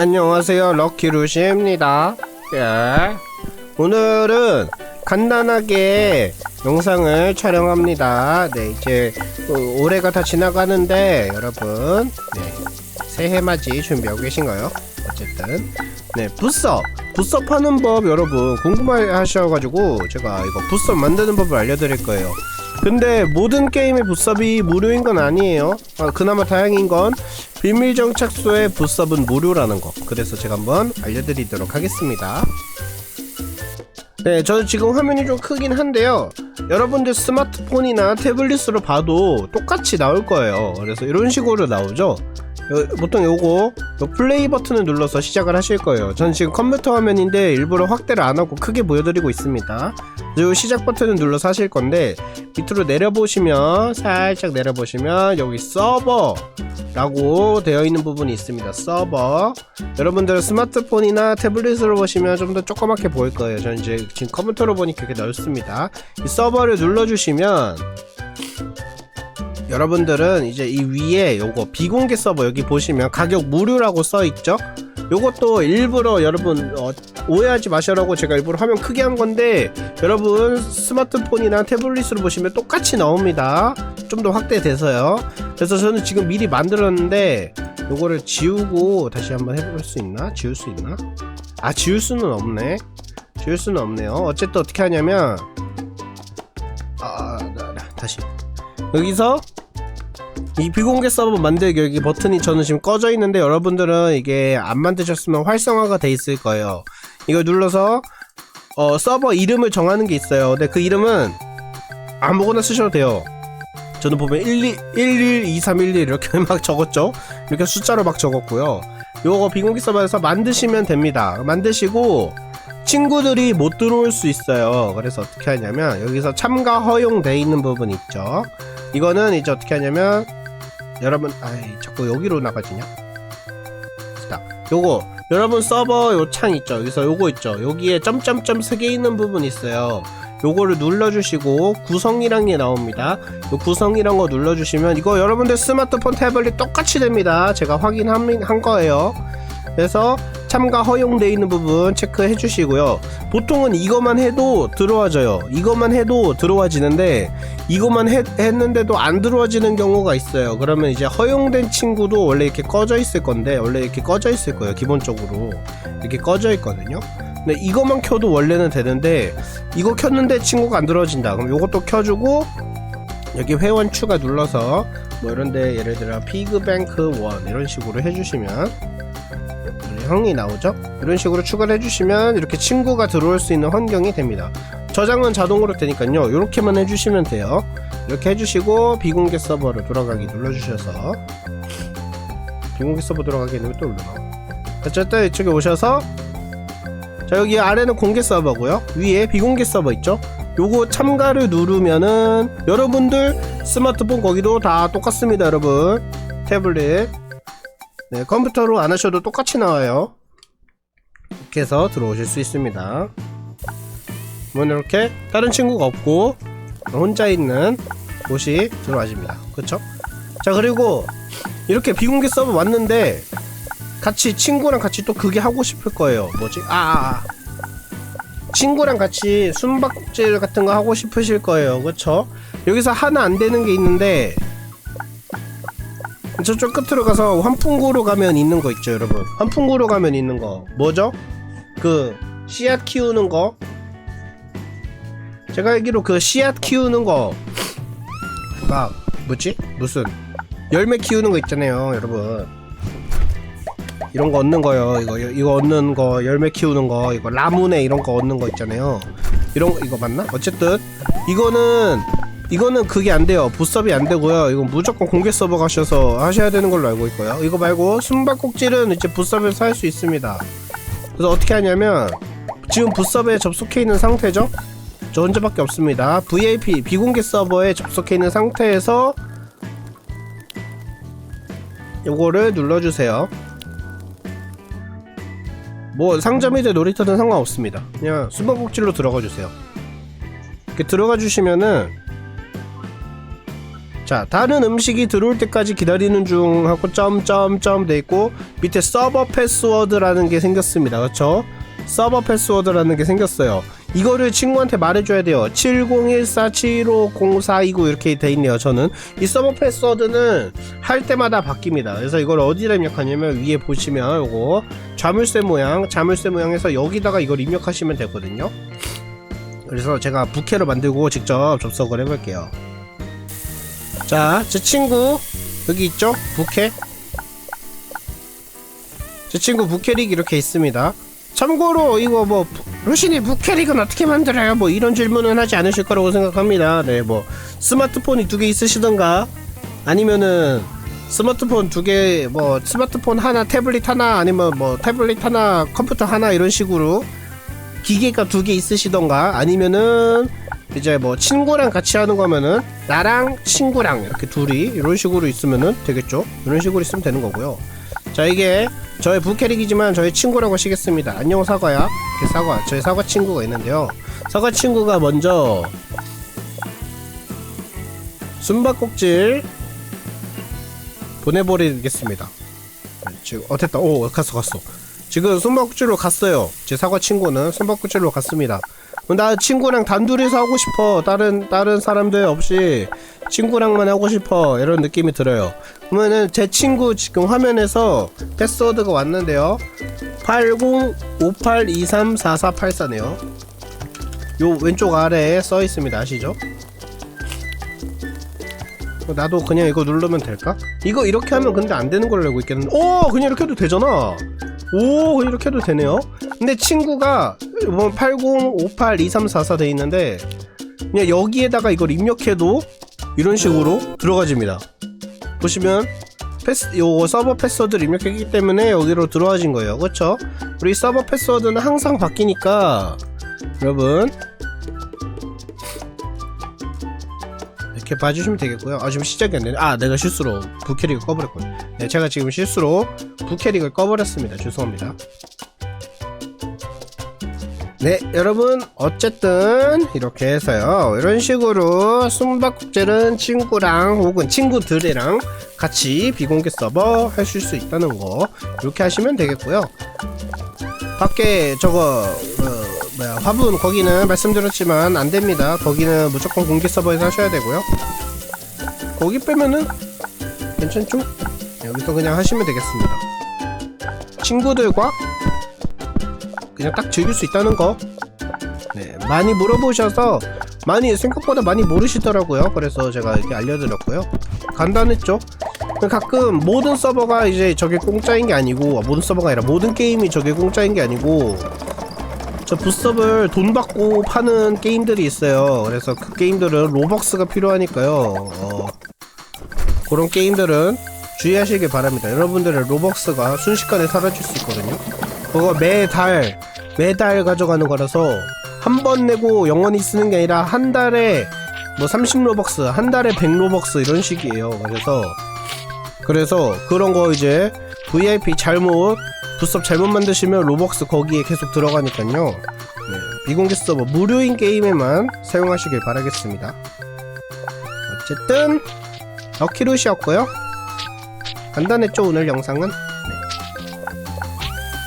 안녕하세요. 럭키루시입니다. 예. 오늘은 간단하게 영상을 촬영합니다. 네 이제 어, 올해가 다 지나가는데 여러분 네 새해 맞이 준비하고 계신가요? 어쨌든. 네 붓섭 붓섭 하는 법 여러분 궁금해 하셔가지고 제가 이거 붓섭 만드는 법을 알려드릴 거예요. 근데 모든 게임의 붓섭이 무료인 건 아니에요. 아, 그나마 다행인 건 비밀 정착소의 붓섭은 무료라는 거. 그래서 제가 한번 알려드리도록 하겠습니다. 네 저는 지금 화면이 좀 크긴 한데요. 여러분들 스마트폰이나 태블릿으로 봐도 똑같이 나올 거예요. 그래서 이런 식으로 나오죠? 요- 보통 요거 요 플레이 버튼을 눌러서 시작을 하실 거예요. 전 지금 컴퓨터 화면인데 일부러 확대를 안 하고 크게 보여드리고 있습니다. 요 시작 버튼을 눌러서 하실 건데 밑으로 내려보시면 살짝 내려보시면 여기 서버 라고 되어 있는 부분이 있습니다. 서버. 여러분들 스마트폰이나 태블릿으로 보시면 좀 더 조그맣게 보일 거예요. 저는 이제 지금 컴퓨터로 보니까 그게 넓습니다. 이 서버를 눌러주시면 여러분들은 이제 이 위에 요거 비공개 서버 여기 보시면 가격 무료라고 써 있죠 요것도 일부러 여러분 어, 오해하지 마시라고 제가 일부러 화면 크게 한 건데 여러분 스마트폰이나 태블릿으로 보시면 똑같이 나옵니다. 좀 더 확대돼서요. 그래서 저는 지금 미리 만들었는데 요거를 지우고 다시 한번 해볼 수 있나? 지울 수 있나? 아 지울 수는 없네. 지울 수는 없네요. 어쨌든 어떻게 하냐면 아 다시. 여기서 이 비공개 서버 만들기 여기 버튼이 저는 지금 꺼져 있는데 여러분들은 이게 안 만드셨으면 활성화가 돼 있을 거예요. 이거 눌러서 어 서버 이름을 정하는 게 있어요. 근데 그 이름은 아무거나 쓰셔도 돼요. 저는 보면 12, 11, 2311 이렇게 막 적었죠? 이렇게 숫자로 막 적었고요. 요거 비공개 서버에서 만드시면 됩니다. 만드시고 친구들이 못 들어올 수 있어요. 그래서 어떻게 하냐면 여기서 참가 허용돼 있는 부분 있죠. 이거는 이제 어떻게 하냐면 여러분 아이 자꾸 여기로 나가지냐? 자 요거 여러분 서버 요 창 있죠? 여기서 요거 있죠? 여기에 점점점 세개 있는 부분 있어요. 요거를 눌러주시고 구성이란 게 나옵니다. 요 구성이란 거 눌러주시면 이거 여러분들 스마트폰 태블릿 똑같이 됩니다. 제가 확인한 한 거예요 그래서 참가 허용돼 있는 부분 체크해 주시고요. 보통은 이것만 해도 들어와져요. 이것만 해도 들어와지는데 이것만 했, 했는데도 안 들어와지는 경우가 있어요. 그러면 이제 허용된 친구도 원래 이렇게 꺼져 있을 건데 원래 이렇게 꺼져 있을 거예요 기본적으로. 이렇게 꺼져 있거든요. 근데 이것만 켜도 원래는 되는데 이거 켰는데 친구가 안 들어와진다. 그럼 이것도 켜주고 여기 회원 추가 눌러서 뭐 이런데 예를 들어 피그뱅크 1 이런 식으로 해주시면 형이 나오죠? 이런 식으로 추가를 해주시면 이렇게 친구가 들어올 수 있는 환경이 됩니다. 저장은 자동으로 되니까요. 이렇게만 해주시면 돼요. 이렇게 해주시고 비공개 서버로 돌아가기 눌러주셔서 비공개 서버 돌아가기는 또 눌러. 어쨌든 이쪽에 오셔서 자 여기 아래는 공개 서버고요. 위에 비공개 서버 있죠? 요거 참가를 누르면은 여러분들 스마트폰 거기도 다 똑같습니다 여러분. 태블릿 네 컴퓨터로 안 하셔도 똑같이 나와요 이렇게 해서 들어오실 수 있습니다 뭐 이렇게 다른 친구가 없고 혼자 있는 곳이 들어와집니다 그쵸? 자 그리고 이렇게 비공개 서버 왔는데 같이 친구랑 같이 또 그게 하고 싶을 거예요 뭐지? 아, 아, 아. 친구랑 같이 숨바꼭질 같은 거 하고 싶으실 거예요 그쵸? 여기서 하나 안 되는 게 있는데 저쪽 끝으로 가서 환풍구로 가면 있는 거 있죠 여러분? 환풍구로 가면 있는 거. 뭐죠? 그 씨앗 키우는 거. 제가 알기로 그 씨앗 키우는 거. 막 뭐지? 무슨? 열매 키우는 거 있잖아요 여러분. 이런 거 얻는 거요. 이거 이거 얻는 거 열매 키우는 거. 이거 라무네 이런 거 얻는 거 있잖아요. 이런 거 이거 맞나? 어쨌든 이거는 이거는 그게 안 돼요. 부섭이 안 되고요. 이건 무조건 공개 서버 가셔서 하셔야 되는 걸로 알고 있고요. 이거 말고 숨바꼭질은 이제 부섭에서 할 수 있습니다. 그래서 어떻게 하냐면 지금 부섭에 접속해 있는 상태죠? 저 혼자밖에 없습니다. VIP 비공개 서버에 접속해 있는 상태에서 요거를 눌러주세요. 뭐 상점이든 놀이터든 상관없습니다. 그냥 숨바꼭질로 들어가 주세요. 이렇게 들어가 주시면은 자 다른 음식이 들어올 때까지 기다리는 중 하고 점점점 돼 있고 밑에 서버 패스워드라는 게 생겼습니다. 그렇죠 서버 패스워드라는 게 생겼어요. 이거를 친구한테 말해줘야 돼요. 7014750429 이렇게 돼 있네요 저는. 이 서버 패스워드는 할 때마다 바뀝니다. 그래서 이걸 어디다 입력하냐면 위에 보시면 요거 자물쇠 모양 자물쇠 모양에서 여기다가 이걸 입력하시면 되거든요. 그래서 제가 부캐를 만들고 직접 접속을 해볼게요 자, 제 친구 여기 있죠? 부캐. 제 친구 부캐릭 이렇게 있습니다. 참고로 이거 뭐 부- 루시니 부캐릭은 어떻게 만들어요? 뭐 이런 질문은 하지 않으실 거라고 생각합니다. 네, 뭐 스마트폰이 두 개 있으시던가 아니면은 스마트폰 두 개 뭐 스마트폰 하나 태블릿 하나 아니면 뭐 태블릿 하나 컴퓨터 하나 이런 식으로 기계가 두 개 있으시던가 아니면은 이제 뭐 친구랑 같이 하는 거면은 나랑 친구랑 이렇게 둘이 이런 식으로 있으면은 되겠죠? 이런 식으로 있으면 되는 거고요. 자 이게 저의 부캐릭이지만 저의 친구라고 하시겠습니다. 안녕 사과야. 이렇게 사과 저의 사과 친구가 있는데요. 사과 친구가 먼저 숨바꼭질 보내버리겠습니다. 네, 지금 어 됐다. 오 갔어 갔어 지금 숨바꼭질로 갔어요. 제 사과 친구는 숨바꼭질로 갔습니다. 나 친구랑 단둘이서 하고 싶어. 다른 다른 사람들 없이 친구랑만 하고 싶어. 이런 느낌이 들어요. 그러면은 제 친구 지금 화면에서 패스워드가 왔는데요. 8058234484네요. 요 왼쪽 아래에 써 있습니다. 아시죠? 나도 그냥 이거 누르면 될까? 이거 이렇게 하면 근데 안 되는 걸로 알고 있겠는데. 오 그냥 이렇게 해도 되잖아 오 이렇게 해도 되네요. 근데 친구가 뭐80582344 돼 있는데 그냥 여기에다가 이걸 입력해도 이런 식으로 들어가집니다. 보시면 패스 요 서버 패스워드를 입력했기 때문에 여기로 들어와진 거예요. 그렇죠 우리 서버 패스워드는 항상 바뀌니까 여러분 이렇게 봐주시면 되겠고요. 아 지금 시작이 안 되네. 아 내가 실수로 부캐릭을 꺼버렸군요. 네 제가 지금 실수로 부캐릭을 꺼버렸습니다. 죄송합니다. 네 여러분 어쨌든 이렇게 해서요 이런 식으로 숨바꼭질은 친구랑 혹은 친구들이랑 같이 비공개 서버 하실 수 있다는 거 이렇게 하시면 되겠고요 밖에 저거 어, 뭐야 화분 거기는 말씀드렸지만 안 됩니다. 거기는 무조건 공개 서버에서 하셔야 되고요. 거기 빼면은 괜찮죠? 여기서 그냥 하시면 되겠습니다. 친구들과 그냥 딱 즐길 수 있다는 거. 네, 많이 물어보셔서 많이 생각보다 많이 모르시더라고요. 그래서 제가 이렇게 알려드렸고요. 간단했죠? 가끔 모든 서버가 이제 저게 공짜인 게 아니고 아, 모든 서버가 아니라 모든 게임이 저게 공짜인 게 아니고 저 부스업을 돈 받고 파는 게임들이 있어요. 그래서 그 게임들은 로벅스가 필요하니까요. 어, 그런 게임들은 주의하시길 바랍니다. 여러분들의 로벅스가 순식간에 사라질 수 있거든요. 그거 매달 매달 가져가는 거라서 한 번 내고 영원히 쓰는 게 아니라 한 달에 뭐 30로벅스, 한 달에 100로벅스 이런 식이에요. 그래서 그래서 그런 거 이제 VIP 잘못 부스업 잘못 만드시면 로벅스 거기에 계속 들어가니까요. 네, 비공개 서버 무료인 게임에만 사용하시길 바라겠습니다. 어쨌든 럭키루시였고요. 간단했죠 오늘 영상은. 네.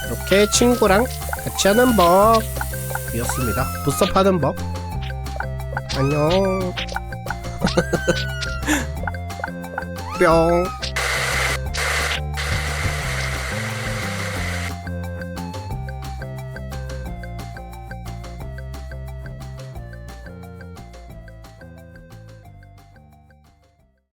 이렇게 친구랑 같이 하는 법 이었습니다. 부스업 하는 법. 안녕. 뿅.